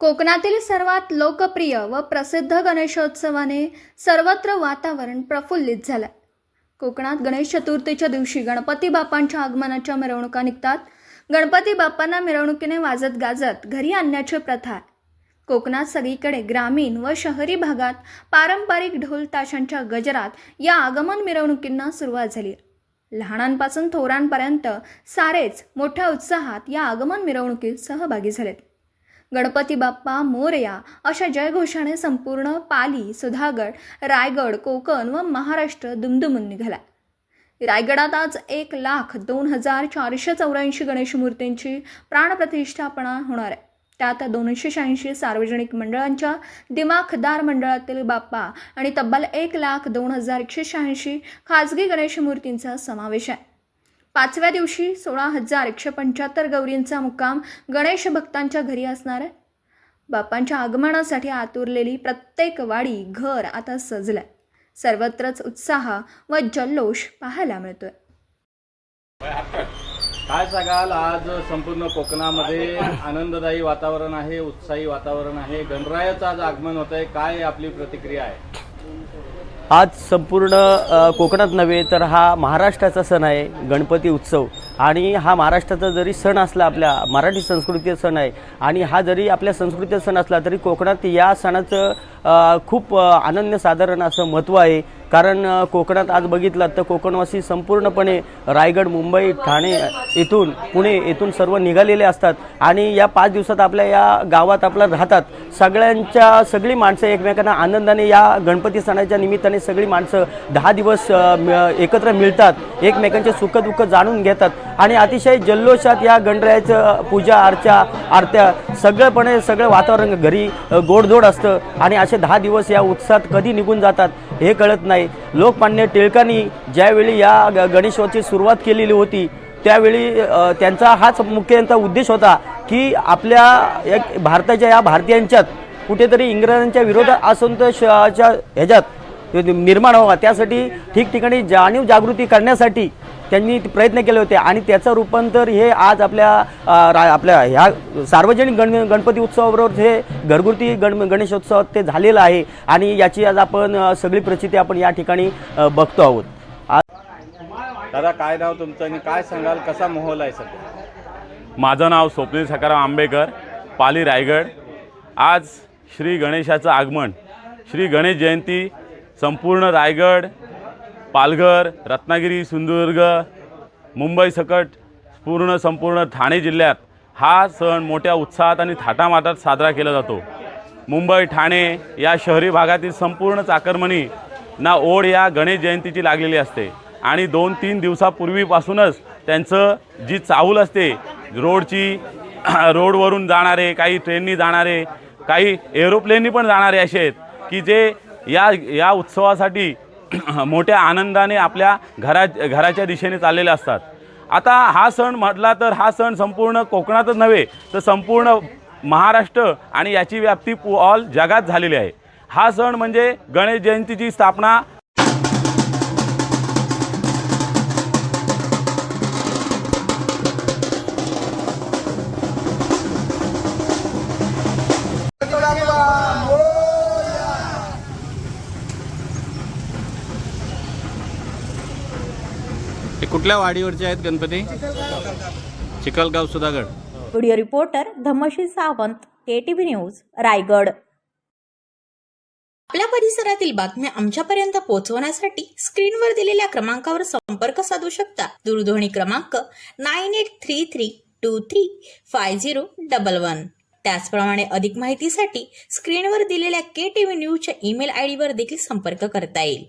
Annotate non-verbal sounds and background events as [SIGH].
कोकणातील सर्वात लोकप्रिय व प्रसिद्ध गणेशोत्सवाने सर्वत्र वातावरण प्रफुल्लित झालं कोकणात गणेश चतुर्थीच्या दिवशी गणपती बाप्पांच्या आगमनाच्या मिरवणुका निघतात. गणपती बाप्पांना मिरवणुकीने वाजत गाजत घरी आणण्याची प्रथा कोकणात सगळीकडे ग्रामीण व शहरी भागात पारंपरिक ढोल ताशांच्या गजरात या आगमन मिरवणुकींना सुरुवात झाली लहानांपासून थोरांपर्यंत सारेच मोठ्या उत्साहात या आगमन मिरवणुकीत सहभागी झालेत. गणपती बाप्पा मोरया अशा जयघोषाने संपूर्ण पाली सुधागड रायगड कोकण व महाराष्ट्र दुमदुमून निघाला. रायगडात आज एक लाख दोन हजार चारशे चौऱ्याऐंशी गणेश मूर्तींची प्राणप्रतिष्ठापना होणार आहे. त्यात दोनशे शहाऐंशी सार्वजनिक मंडळांच्या दिमाखदार मंडळातील बाप्पा आणि तब्बल एक लाख दोन हजार एकशे शहाऐंशी खाजगी गणेश मूर्तींचा समावेश आहे. पाचव्या दिवशी सोळा हजार एकशे पंच्याहत्तर गौरींचा मुक्काम गणेश भक्तांच्या घरी असणार आहे. बापांच्या आगमनासाठी आतुरलेली प्रत्येक वाडी घर आता सजलंय. सर्वत्रच उत्साह व जल्लोष पाहायला मिळतोय. काय सांगाल? आज संपूर्ण कोकणामध्ये आनंददायी वातावरण आहे उत्साही वातावरण आहे. गणरायाचं आज आगमन होत आहे काय आपली प्रतिक्रिया आहे? आज संपूर्ण कोकणात नव्हे तर हा महाराष्ट्राचा सण आहे गणपती उत्सव. आणि हा महाराष्ट्राचा जरी सण असला आपल्या मराठी संस्कृतीचा सण आहे आणि हा जरी आपल्या संस्कृतीचा सण असला तरी कोकणात या सणाचं खूप अनन्यसाधारण असं महत्त्व आहे. कारण कोकणात आज बघितलं तर कोकणवासी संपूर्णपणे रायगड मुंबई ठाणे इथून पुणे येथून सर्व निघालेले असतात. आणि या पाच दिवसात आपल्या या गावात आपल्या राहतात. सगळ्यांच्या सगळी माणसं एकमेकांना आनंदाने या गणपती सणाच्या निमित्ताने सगळी माणसं दहा दिवस एकत्र मिळतात. एकमेकांचे सुखदुःख जाणून घेतात. आणि अतिशय जल्लोषात या गणरायाचं पूजा अर्चा आरत्या सगळंपणे सगळं वातावरण घरी गोडधोड असतं. आणि असे दहा दिवस या उत्साहात कधी निघून जातात हे कळत नाही. लोकमान्य टिळकांनी ज्यावेळी या ग- गणेशोत्सवाची सुरुवात केलेली होती त्यावेळी त्यांचा हाच मुख्य त्यांचा उद्देश होता की आपल्या एक भारताच्या या भारतीयांच्यात कुठेतरी इंग्रजांच्या विरोधात असंतोषाच्या ह्याच्यात निर्माण व्हावा. त्यासाठी ठिकठिकाणी जाणीव जागृती करण्यासाठी त्यांनी प्रयत्न केले होते. आणि त्याचं रूपांतर हे आज आपल्या रा आपल्या ह्या सार्वजनिक गण गणपती उत्सवाबरोबर हे घरगुती गण गणेशोत्सवात ते झालेलं आहे. आणि याची आज आपण सगळी प्रचिती आपण या ठिकाणी बघतो आहोत. आज दादा काय नाव तुमचं आणि काय सांगाल? कसा माहोल आहे सध्या? माझं नाव स्वप्नील सकाराम आंबेकर पाली रायगड. आज श्री गणेशाचं आगमन श्री गणेश जयंती संपूर्ण रायगड पालघर रत्नागिरी सिंधुदुर्ग मुंबई सकट पूर्ण संपूर्ण ठाणे जिल्ह्यात हा सण मोठ्या उत्साहात आणि थाटामाटात साजरा केला जातो. मुंबई ठाणे या शहरी भागातील संपूर्ण चाकरमणी ना ओढ या गणेश जयंतीची लागलेली असते आणि दोन तीन दिवसापूर्वीपासूनच त्यांचं जी चाहूल असते रोडची [CLEARS THROAT] रोडवरून जाणारे काही ट्रेननी जाणारे काही एरोप्लेननी पण जाणारे असे आहेत की जे या या उत्सवासाठी [CLEARS THROAT] मोठ्या आनंदाने आपल्या घरा घराच्या दिशेने चाललेले असतात. आता हा सण म्हटला तर हा सण संपूर्ण कोकणातच नव्हे तर संपूर्ण महाराष्ट्र आणि याची व्याप्ती ऑल जगात झालेली आहे. हा सण म्हणजे गणेश जयंतीची स्थापना हे कुठल्या वाडीवरचे आहेत Ganpati? Chikhalgaon Sudhagad. Video reporter Dhammashi Sawant KTV news Raigad. आपल्या परिसरातील बातम्या आमच्यापर्यंत पोहोचवण्यासाठी स्क्रीनवर दिलेल्या क्रमांकावर संपर्क साधू शकता. दूरध्वनी क्रमांक nine eight three three two three five zero double one. त्याचप्रमाणे अधिक माहितीसाठी स्क्रीनवर दिलेल्या के टी व्ही न्यूजच्या ईमेल आय डीवर देखील संपर्क करता येईल.